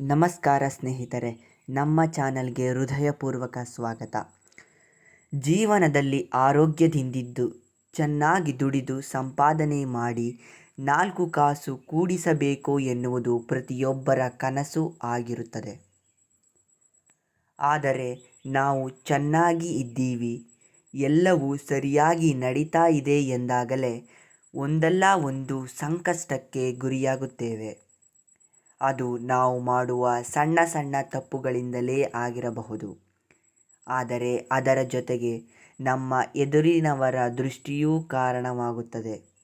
ನಮಸ್ಕಾರ ಸ್ನೇಹಿತರೆ, ನಮ್ಮ ಚಾನಲ್ಗೆ ಹೃದಯಪೂರ್ವಕ ಸ್ವಾಗತ. ಜೀವನದಲ್ಲಿ ಆರೋಗ್ಯದಿಂದಿದ್ದು, ಚೆನ್ನಾಗಿ ದುಡಿದು ಸಂಪಾದನೆ ಮಾಡಿ ನಾಲ್ಕು ಕಾಸು ಕೂಡಿಸಬೇಕು ಎನ್ನುವುದು ಪ್ರತಿಯೊಬ್ಬರ ಕನಸು ಆಗಿರುತ್ತದೆ. ಆದರೆ ನಾವು ಚೆನ್ನಾಗಿ ಇದ್ದೀವಿ, ಎಲ್ಲವೂ ಸರಿಯಾಗಿ ನಡೀತಾ ಇದೆ ಎಂದಾಗಲೇ ಒಂದಲ್ಲ ಒಂದು ಸಂಕಷ್ಟಕ್ಕೆ ಗುರಿಯಾಗುತ್ತೇವೆ. ಅದು ನಾವು ಮಾಡುವ ಸಣ್ಣ ಸಣ್ಣ ತಪ್ಪುಗಳಿಂದಲೇ ಆಗಿರಬಹುದು. ಆದರೆ ಅದರ ಜೊತೆಗೆ ನಮ್ಮ ಎದುರಿನವರ ದೃಷ್ಟಿಯೂ ಕಾರಣವಾಗುತ್ತದೆ.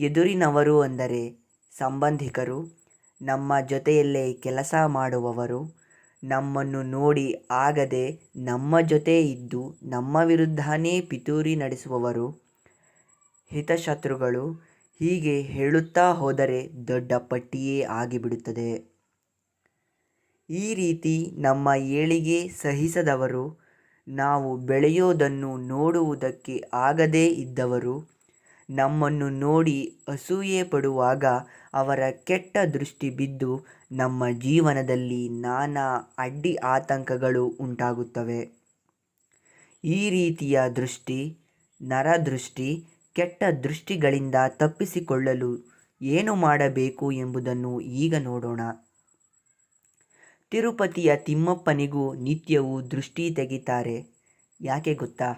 ಎದುರಿನವರು ಅಂದರೆ ಸಂಬಂಧಿಕರು, ನಮ್ಮ ಜೊತೆಯಲ್ಲೇ ಕೆಲಸ ಮಾಡುವವರು, ನಮ್ಮನ್ನು ನೋಡಿ ಆಗದೆ ನಮ್ಮ ಜೊತೆ ಇದ್ದು ನಮ್ಮ ವಿರುದ್ಧನೇ ಪಿತೂರಿ ನಡೆಸುವವರು, ಹಿತಶತ್ರುಗಳು ಹೀಗೆ ಹೇಳುತ್ತಾ ಹೋದರೆ ದೊಡ್ಡ ಪಟ್ಟಿಯೇ ಆಗಿಬಿಡುತ್ತದೆ. ಈ ರೀತಿ ನಮ್ಮ ಏಳಿಗೆ ಸಹಿಸದವರು, ನಾವು ಬೆಳೆಯೋದನ್ನು ನೋಡುವುದಕ್ಕೆ ಆಗದೇ ಇದ್ದವರು, ನಮ್ಮನ್ನು ನೋಡಿ ಅಸೂಯೆ ಪಡುವಾಗ ಅವರ ಕೆಟ್ಟ ದೃಷ್ಟಿ ಬಿದ್ದು ನಮ್ಮ ಜೀವನದಲ್ಲಿ ನಾನಾ ಅಡ್ಡಿ ಆತಂಕಗಳು ಉಂಟಾಗುತ್ತವೆ. ಈ ರೀತಿಯ ದೃಷ್ಟಿ, ನರದೃಷ್ಟಿ ಕೆಟ್ಟ ದೃಷ್ಟಿಗಳಿಂದ ತಪ್ಪಿಸಿಕೊಳ್ಳಲು ಏನು ಮಾಡಬೇಕು ಎಂಬುದನ್ನು ಈಗ ನೋಡೋಣ. ತಿರುಪತಿಯ ತಿಮ್ಮಪ್ಪನಿಗೂ ನಿತ್ಯವೂ ದೃಷ್ಟಿ ತೆಗಿತಾರೆ. ಯಾಕೆ ಗೊತ್ತಾ?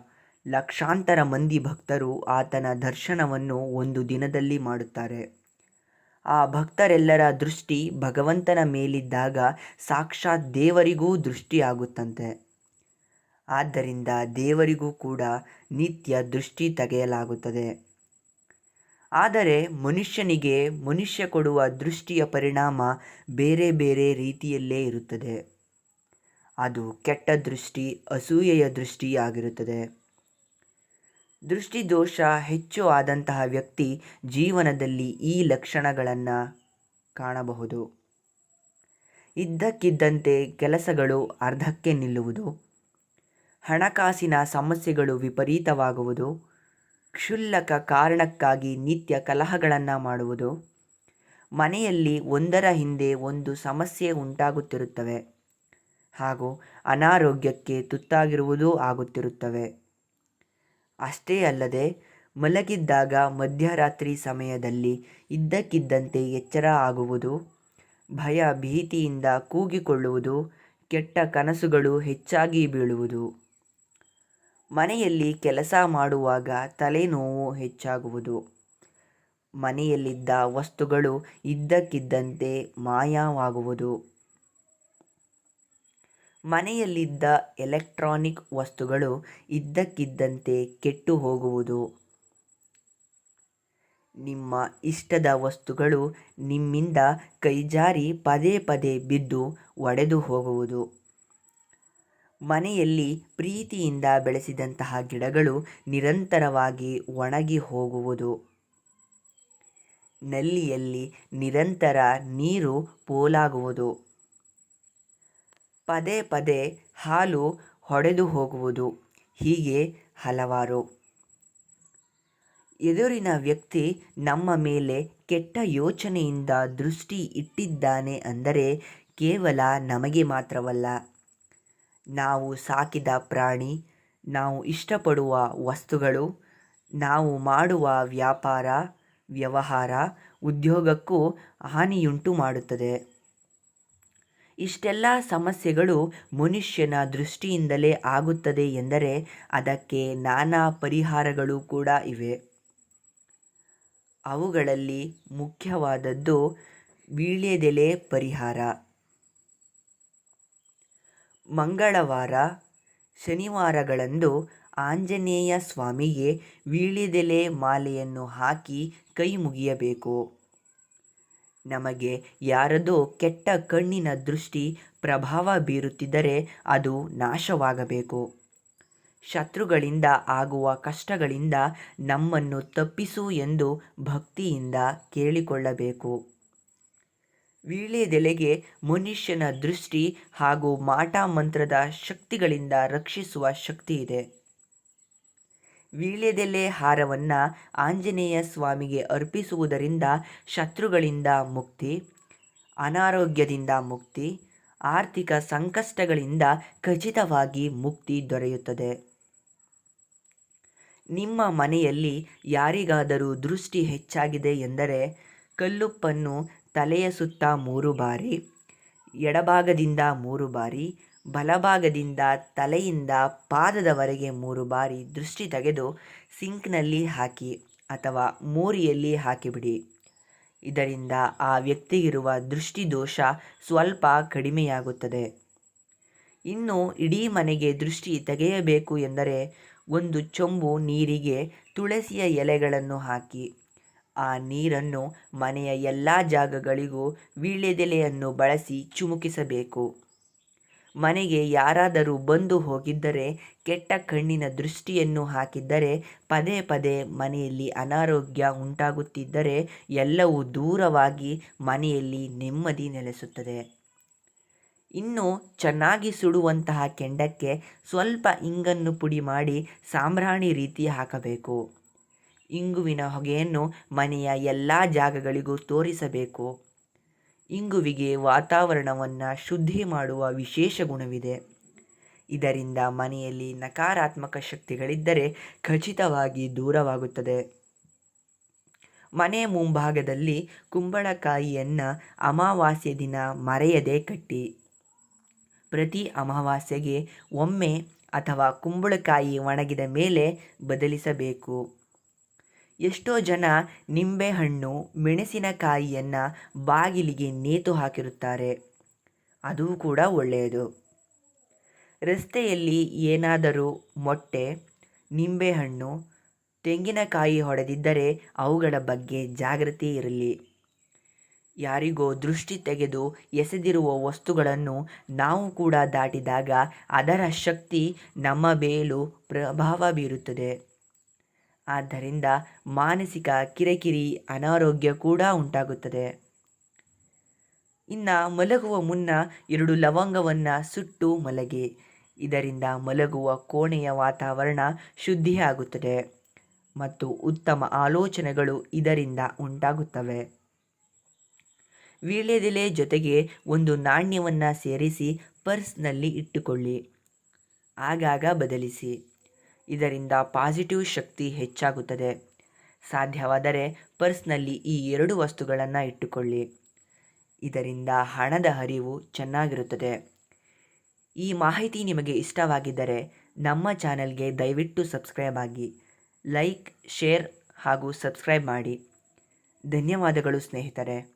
ಲಕ್ಷಾಂತರ ಮಂದಿ ಭಕ್ತರು ಆತನ ದರ್ಶನವನ್ನು ಒಂದು ದಿನದಲ್ಲಿ ಮಾಡುತ್ತಾರೆ. ಆ ಭಕ್ತರೆಲ್ಲರ ದೃಷ್ಟಿ ಭಗವಂತನ ಮೇಲಿದ್ದಾಗ ಸಾಕ್ಷಾತ್ ದೇವರಿಗೂ ದೃಷ್ಟಿ ಆಗುತ್ತಂತೆ ಆದ್ದರಿಂದ ದೇವರಿಗೂ ಕೂಡ ನಿತ್ಯ ದೃಷ್ಟಿ ತೆಗೆಯಲಾಗುತ್ತದೆ. ಆದರೆ ಮನುಷ್ಯನಿಗೆ ಮನುಷ್ಯ ಕೊಡುವ ದೃಷ್ಟಿಯ ಪರಿಣಾಮ ಬೇರೆ ಬೇರೆ ರೀತಿಯಲ್ಲೇ ಇರುತ್ತದೆ. ಅದು ಕೆಟ್ಟ ದೃಷ್ಟಿ, ಅಸೂಯೆಯ ದೃಷ್ಟಿ ಆಗಿರುತ್ತದೆ. ದೃಷ್ಟಿದೋಷ ಹೆಚ್ಚು ಆದಂತಹ ವ್ಯಕ್ತಿ ಜೀವನದಲ್ಲಿ ಈ ಲಕ್ಷಣಗಳನ್ನು ಕಾಣಬಹುದು. ಇದ್ದಕ್ಕಿದ್ದಂತೆ ಕೆಲಸಗಳು ಅರ್ಧಕ್ಕೆ ನಿಲ್ಲುವುದು ಹಣಕಾಸಿನ ಸಮಸ್ಯೆಗಳು ವಿಪರೀತವಾಗುವುದು, ಕ್ಷುಲ್ಲಕ ಕಾರಣಕ್ಕಾಗಿ ನಿತ್ಯ ಕಲಹಗಳನ್ನು ಮಾಡುವುದು, ಮನೆಯಲ್ಲಿ ಒಂದರ ಹಿಂದೆ ಒಂದು ಸಮಸ್ಯೆ ಉಂಟಾಗುತ್ತಿರುತ್ತವೆ ಹಾಗೂ ಅನಾರೋಗ್ಯಕ್ಕೆ ತುತ್ತಾಗಿರುವುದೂ ಆಗುತ್ತಿರುತ್ತವೆ. ಅಷ್ಟೇ ಅಲ್ಲದೆ, ಮಲಗಿದ್ದಾಗ ಮಧ್ಯರಾತ್ರಿ ಸಮಯದಲ್ಲಿ ಇದ್ದಕ್ಕಿದ್ದಂತೆ ಎಚ್ಚರ ಆಗುವುದು, ಭಯ ಭೀತಿಯಿಂದ ಕೂಗಿಕೊಳ್ಳುವುದು, ಕೆಟ್ಟ ಕನಸುಗಳು ಹೆಚ್ಚಾಗಿ ಬೀಳುವುದು. ಮನೆಯಲ್ಲಿ ಕೆಲಸ ಮಾಡುವಾಗ ತಲೆನೋವು ಹೆಚ್ಚಾಗುವುದು. ಮನೆಯಲ್ಲಿದ್ದ ವಸ್ತುಗಳು ಇದ್ದಕ್ಕಿದ್ದಂತೆ ಮಾಯವಾಗುವುದು. ಮನೆಯಲ್ಲಿದ್ದ ಎಲೆಕ್ಟ್ರಾನಿಕ್ ವಸ್ತುಗಳು ಇದ್ದಕ್ಕಿದ್ದಂತೆ ಕೆಟ್ಟು ಹೋಗುವುದು ನಿಮ್ಮ ಇಷ್ಟದ ವಸ್ತುಗಳು ನಿಮ್ಮಿಂದ ಕೈಜಾರಿ ಪದೇ ಪದೇ ಬಿದ್ದು ಒಡೆದು ಹೋಗುವುದು ಮನೆಯಲ್ಲಿ ಪ್ರೀತಿಯಿಂದ ಬೆಳೆಸಿದಂತಹ ಗಿಡಗಳು ನಿರಂತರವಾಗಿ ಒಣಗಿ ಹೋಗುವುದು. ನಲ್ಲಿಯಲ್ಲಿ ನಿರಂತರ ನೀರು ಪೋಲಾಗುವುದು. ಪದೇ ಪದೇ ಹಾಲು ಹೊಡೆದು ಹೋಗುವುದು. ಹೀಗೆ ಹಲವಾರು. ಎದುರಿನ ವ್ಯಕ್ತಿ ನಮ್ಮ ಮೇಲೆ ಕೆಟ್ಟ ಯೋಚನೆಯಿಂದ ದೃಷ್ಟಿ ಇಟ್ಟಿದ್ದಾನೆ ಅಂದರೆ ಕೇವಲ ನಮಗೆ ಮಾತ್ರವಲ್ಲ. ನಾವು ಸಾಕಿದ ಪ್ರಾಣಿ, ನಾವು ಇಷ್ಟಪಡುವ ವಸ್ತುಗಳು, ನಾವು ಮಾಡುವ ವ್ಯಾಪಾರ, ವ್ಯವಹಾರ ಉದ್ಯೋಗಕ್ಕೂ ಹಾನಿಯುಂಟು ಮಾಡುತ್ತದೆ. ಇಷ್ಟೆಲ್ಲ ಸಮಸ್ಯೆಗಳು ಮನುಷ್ಯನ ದೃಷ್ಟಿಯಿಂದಲೇ ಆಗುತ್ತದೆ ಎಂದರೆ ಅದಕ್ಕೆ ನಾನಾ ಪರಿಹಾರಗಳು ಕೂಡ ಇವೆ. ಅವುಗಳಲ್ಲಿ ಮುಖ್ಯವಾದದ್ದು ವೀಳ್ಯದೆಲೆ ಪರಿಹಾರ. ಮಂಗಳವಾರ ಶನಿವಾರಗಳಂದು ಆಂಜನೇಯ ಸ್ವಾಮಿಗೆ ವೀಳ್ಯದೆಲೆ ಮಾಲೆಯನ್ನು ಹಾಕಿ ಕೈ ಮುಗಿಯಬೇಕು. ನಮಗೆ ಯಾರದೋ ಕೆಟ್ಟ ಕಣ್ಣಿನ ದೃಷ್ಟಿ ಪ್ರಭಾವ ಬೀರುತ್ತಿದ್ದರೆ ಅದು ನಾಶವಾಗಬೇಕು. ಶತ್ರುಗಳಿಂದ ಆಗುವ ಕಷ್ಟಗಳಿಂದ ನಮ್ಮನ್ನು ತಪ್ಪಿಸು ಎಂದು ಭಕ್ತಿಯಿಂದ ಕೇಳಿಕೊಳ್ಳಬೇಕು. ವೀಳ್ಯದೆಲೆಗೆ ಮನುಷ್ಯನ ದೃಷ್ಟಿ ಹಾಗೂ ಮಾಟ ಮಂತ್ರದ ಶಕ್ತಿಗಳಿಂದ ರಕ್ಷಿಸುವ ಶಕ್ತಿ ಇದೆ ವೀಳ್ಯದೆಲೆ ಹಾರವನ್ನು ಆಂಜನೇಯ ಸ್ವಾಮಿಗೆ ಅರ್ಪಿಸುವುದರಿಂದ ಶತ್ರುಗಳಿಂದ ಮುಕ್ತಿ, ಅನಾರೋಗ್ಯದಿಂದ ಮುಕ್ತಿ, ಆರ್ಥಿಕ ಸಂಕಷ್ಟಗಳಿಂದ ಖಚಿತವಾಗಿ ಮುಕ್ತಿ ದೊರೆಯುತ್ತದೆ. ನಿಮ್ಮ ಮನೆಯಲ್ಲಿ ಯಾರಿಗಾದರೂ ದೃಷ್ಟಿ ಹೆಚ್ಚಾಗಿದೆ ಎಂದರೆ ಕಲ್ಲುಪ್ಪನ್ನು ತಲೆಯ ಸುತ್ತ ಮೂರು ಬಾರಿ, ಎಡಭಾಗದಿಂದ ಮೂರು ಬಾರಿ, ಬಲಭಾಗದಿಂದ ತಲೆಯಿಂದ ಪಾದದವರೆಗೆ ಮೂರು ಬಾರಿ ದೃಷ್ಟಿ ತೆಗೆದು ಸಿಂಕ್ನಲ್ಲಿ ಹಾಕಿ ಅಥವಾ ಮೋರಿಯಲ್ಲಿ ಹಾಕಿಬಿಡಿ. ಇದರಿಂದ ಆ ವ್ಯಕ್ತಿಗಿರುವ ದೃಷ್ಟಿದೋಷ ಸ್ವಲ್ಪ ಕಡಿಮೆಯಾಗುತ್ತದೆ. ಇನ್ನು ಇಡೀ ಮನೆಗೆ ದೃಷ್ಟಿ ತೆಗೆಯಬೇಕು ಎಂದರೆ ಒಂದು ಚೊಂಬು ನೀರಿಗೆ ತುಳಸಿಯ ಎಲೆಗಳನ್ನು ಹಾಕಿ. ಆ ನೀರನ್ನು ಮನೆಯ ಎಲ್ಲ ಜಾಗಗಳಿಗೂ ವೀಳ್ಯದೆಲೆಯನ್ನು ಬಳಸಿ ಚಿಮುಕಿಸಬೇಕು. ಮನೆಗೆ ಯಾರಾದರೂ ಬಂದು ಹೋಗಿದ್ದರೆ ಕೆಟ್ಟ ಕಣ್ಣಿನ ದೃಷ್ಟಿಯನ್ನು ಹಾಕಿದ್ದರೆ ಪದೇ ಪದೇ ಮನೆಯಲ್ಲಿ ಅನಾರೋಗ್ಯ ಉಂಟಾಗುತ್ತಿದ್ದರೆ ಎಲ್ಲವೂ ದೂರವಾಗಿ ಮನೆಯಲ್ಲಿ ನೆಮ್ಮದಿ ನೆಲೆಸುತ್ತದೆ. ಇನ್ನು ಚೆನ್ನಾಗಿ ಸುಡುವಂತಹ ಕೆಂಡಕ್ಕೆ ಸ್ವಲ್ಪ ಇಂಗನ್ನು ಪುಡಿ ಮಾಡಿ ಸಾಂಬ್ರಾಣಿ ರೀತಿ ಹಾಕಬೇಕು. ಇಂಗುವಿನ ಹೊಗೆಯನ್ನು ಮನೆಯ ಎಲ್ಲ ಜಾಗಗಳಿಗೂ ತೋರಿಸಬೇಕು. ಇಂಗುವಿಗೆ ವಾತಾವರಣವನ್ನು ಶುದ್ಧಿ ಮಾಡುವ ವಿಶೇಷ ಗುಣವಿದೆ. ಇದರಿಂದ ಮನೆಯಲ್ಲಿ ನಕಾರಾತ್ಮಕ ಶಕ್ತಿಗಳಿದ್ದರೆ ಖಚಿತವಾಗಿ ದೂರವಾಗುತ್ತದೆ. ಮನೆ ಮುಂಭಾಗದಲ್ಲಿ ಕುಂಬಳಕಾಯಿಯನ್ನು ಅಮಾವಾಸ್ಯೆ ದಿನ ಮರೆಯದೆ ಕಟ್ಟಿ. ಪ್ರತಿ ಅಮಾವಾಸ್ಯೆಗೆ ಒಮ್ಮೆ ಅಥವಾ ಕುಂಬಳಕಾಯಿ ಒಣಗಿದ ಮೇಲೆ ಬದಲಿಸಬೇಕು. ಎಷ್ಟೋ ಜನ ನಿಂಬೆಹಣ್ಣು, ಮೆಣಸಿನಕಾಯಿಯನ್ನು ಬಾಗಿಲಿಗೆ ನೇತು ಹಾಕಿರುತ್ತಾರೆ. ಅದು ಕೂಡ ಒಳ್ಳೆಯದು. ರಸ್ತೆಯಲ್ಲಿ ಏನಾದರೂ ಮೊಟ್ಟೆ, ನಿಂಬೆಹಣ್ಣು, ತೆಂಗಿನಕಾಯಿ ಹೊಡೆದಿದ್ದರೆ ಅವುಗಳ ಬಗ್ಗೆ ಜಾಗೃತಿ ಇರಲಿ. ಯಾರಿಗೋ ದೃಷ್ಟಿ ತೆಗೆದು ಎಸೆದಿರುವ ವಸ್ತುಗಳನ್ನು ನಾವು ಕೂಡ ದಾಟಿದಾಗ ಅದರ ಶಕ್ತಿ ನಮ್ಮ ಮೇಲೂ ಪ್ರಭಾವ ಬೀರುತ್ತದೆ. ಆದ್ದರಿಂದ ಮಾನಸಿಕ ಕಿರಿಕಿರಿ, ಅನಾರೋಗ್ಯ ಕೂಡ ಉಂಟಾಗುತ್ತದೆ. ಇನ್ನು ಮಲಗುವ ಮುನ್ನ ಎರಡು ಲವಂಗವನ್ನು ಸುಟ್ಟು ಮಲಗಿ. ಇದರಿಂದ ಮಲಗುವ ಕೋಣೆಯ ವಾತಾವರಣ ಶುದ್ಧಿಯಾಗುತ್ತದೆ ಮತ್ತು ಉತ್ತಮ ಆಲೋಚನೆಗಳು ಇದರಿಂದ ಉಂಟಾಗುತ್ತವೆ. ವೀಳ್ಯದೆಲೆ ಜೊತೆಗೆ ಒಂದು ನಾಣ್ಯವನ್ನು ಸೇರಿಸಿ ಪರ್ಸ್ನಲ್ಲಿ ಇಟ್ಟುಕೊಳ್ಳಿ. ಆಗಾಗ ಬದಲಿಸಿ. ಇದರಿಂದ ಪಾಸಿಟಿವ್ ಶಕ್ತಿ ಹೆಚ್ಚಾಗುತ್ತದೆ. ಸಾಧ್ಯವಾದರೆ ಪರ್ಸ್ನಲ್ಲಿ ಈ ಎರಡು ವಸ್ತುಗಳನ್ನು ಇಟ್ಟುಕೊಳ್ಳಿ. ಇದರಿಂದ ಹಣದ ಹರಿವು ಚೆನ್ನಾಗಿರುತ್ತದೆ. ಈ ಮಾಹಿತಿ ನಿಮಗೆ ಇಷ್ಟವಾಗಿದ್ದರೆ ನಮ್ಮ ಚಾನಲ್ಗೆ ದಯವಿಟ್ಟು ಸಬ್ಸ್ಕ್ರೈಬ್ ಆಗಿ, ಲೈಕ್, ಶೇರ್ ಹಾಗೂ ಸಬ್ಸ್ಕ್ರೈಬ್ ಮಾಡಿ. ಧನ್ಯವಾದಗಳು ಸ್ನೇಹಿತರೆ.